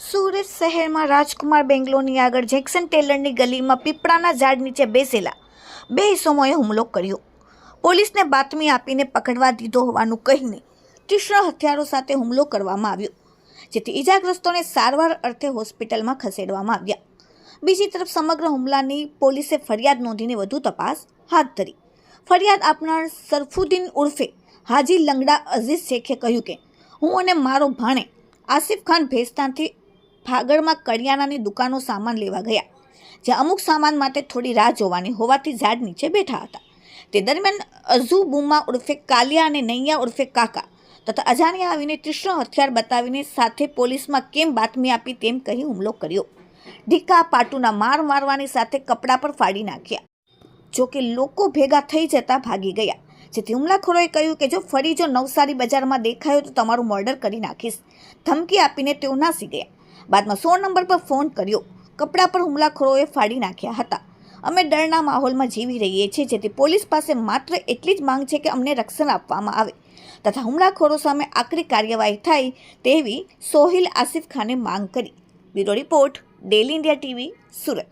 સુરત શહેરમાં રાજકુમાર બેંગ્લોરની આગળ જેક્સન ટેલરની ગલીમાં પીપળાના ઝાડ નીચે બેસેલા બે ઇસમોએ હુમલો કર્યો. પોલીસને બાતમી આપીને પકડવા દીધો હોવાનું કહીને તીક્ષ્ણ હથિયારો સાથે હુમલો કરવામાં આવ્યો, જેથી ઈજાગ્રસ્તોને સારવાર અર્થે હોસ્પિટલમાં ખસેડવામાં આવ્યા. બીજી તરફ સમગ્ર હુમલાની પોલીસે ફરિયાદ નોંધીને વધુ તપાસ હાથ ધરી. ફરિયાદ આપનાર સરફુદ્દીન ઉર્ફે હાજી લંગડા અઝીઝ શેખે કહ્યું કે, હું અને મારો ભાણે આસિફ ખાન ભેસ્તાનથી ફાગળમાં કરિયાણાની દુકાનો સામાન લેવા ગયા, જ્યાં અમુક સામાન માટે થોડી રાહ જોવાની હોવાથી ઝાડ નીચે બેઠા હતા. તે દરમિયાન અઝુબુમા ઉર્ફે કાલિયા અને નૈયા ઉર્ફે કાકા તથા અજાણ્યા આવીને તીક્ષ્ણ હથિયાર બતાવીને સાથે પોલીસમાં કેમ બાતમી આપી તેમ કહી હુમલો કર્યો. ઢીકા પાટુના માર મારવાની સાથે કપડાં પર ફાડી નાખ્યા. જોકે લોકો ભેગા થઈ જતા ભાગી ગયા. જેથી હુમલાખોરોએ કહ્યું કે જો ફરી જો નવસારી બજારમાં દેખાયો તો તમારું મર્ડર કરી નાખીશ. ધમકી આપીને તેઓ નાસી ગયા બાદમાં સો નંબર પર ફોન કર્યો. કપડા પર હુમલાખોરોએ ફાડી નાખ્યા હતા. અમે ડરના માહોલમાં જીવી રહીએ છીએ, જેથી પોલીસ પાસે માત્ર એટલી જ માંગ છે કે અમને રક્ષણ આપવામાં આવે. તથા હુમલાખોરો સામે આકરી કાર્યવાહી થાય તેવી સોહિલ આસિફ ખાને માંગ કરી. Bureau report, daily India TV, Surat.